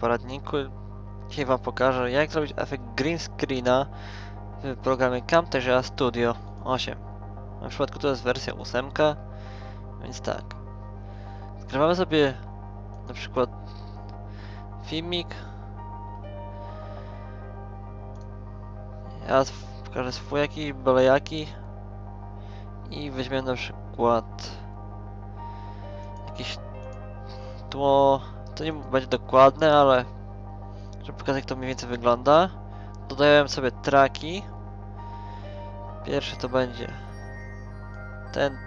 poradniku. Dzisiaj Wam pokażę, jak zrobić efekt green screena w programie Camtasia Studio 8. Na przypadku to jest wersja 8, więc tak. Zgrywamy sobie na przykład filmik. Ja pokażę swój jaki, jaki. I weźmiemy na przykład jakieś tło. To nie będzie dokładne, ale żeby pokazać jak to mniej więcej wygląda. Dodałem sobie traki. Pierwszy to będzie ten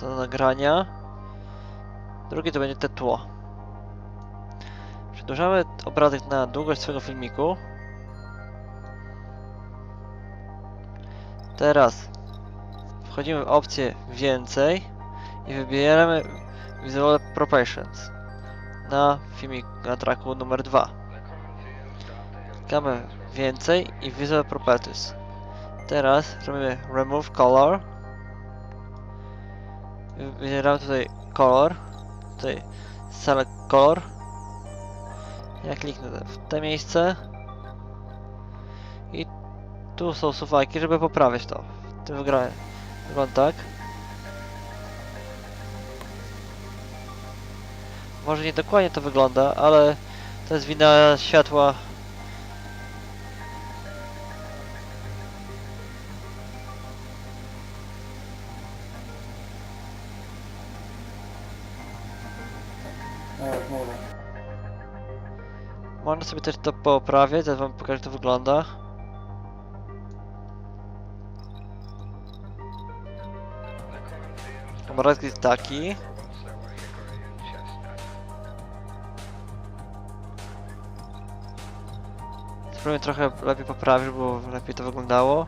do nagrania. Drugi to będzie te tło. Przedłużamy obrazek na długość swojego filmiku. Teraz wchodzimy w opcję więcej i wybieramy Visual Proportions na filmik na traku numer 2. Klikamy więcej i Visual Properties. Teraz robimy Remove Color. Wybieramy tutaj Color. Tutaj Select Color. Ja kliknę w te miejsce. I tu są suwaki, żeby poprawić to. W tym. Wygląda tak. Może nie dokładnie to wygląda, ale to jest wina światła. Można sobie też to poprawiać, zaraz wam pokażę jak to wygląda. Obrazek jest taki. Spróbuję trochę lepiej poprawić, bo lepiej to wyglądało.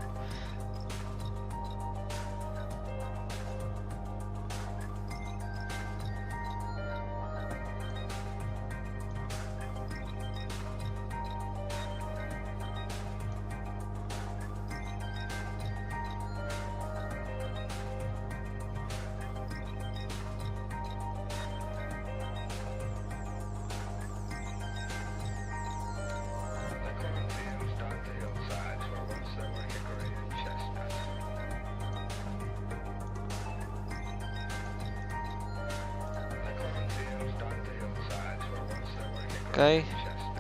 Okej,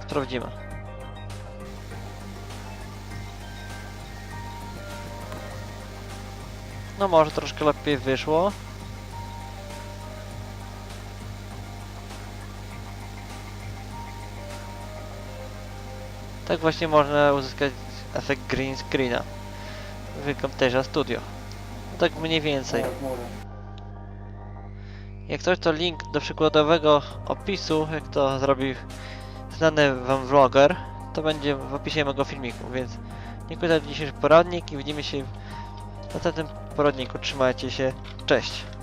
sprawdzimy. No może troszkę lepiej wyszło. Tak właśnie można uzyskać efekt green screena w Camtasia Studio. No tak mniej więcej. Jak coś to link do przykładowego opisu, jak to zrobił znany wam vloger, to będzie w opisie mojego filmiku, więc dziękuję za dzisiejszy poradnik i widzimy się w następnym poradniku. Trzymajcie się, cześć!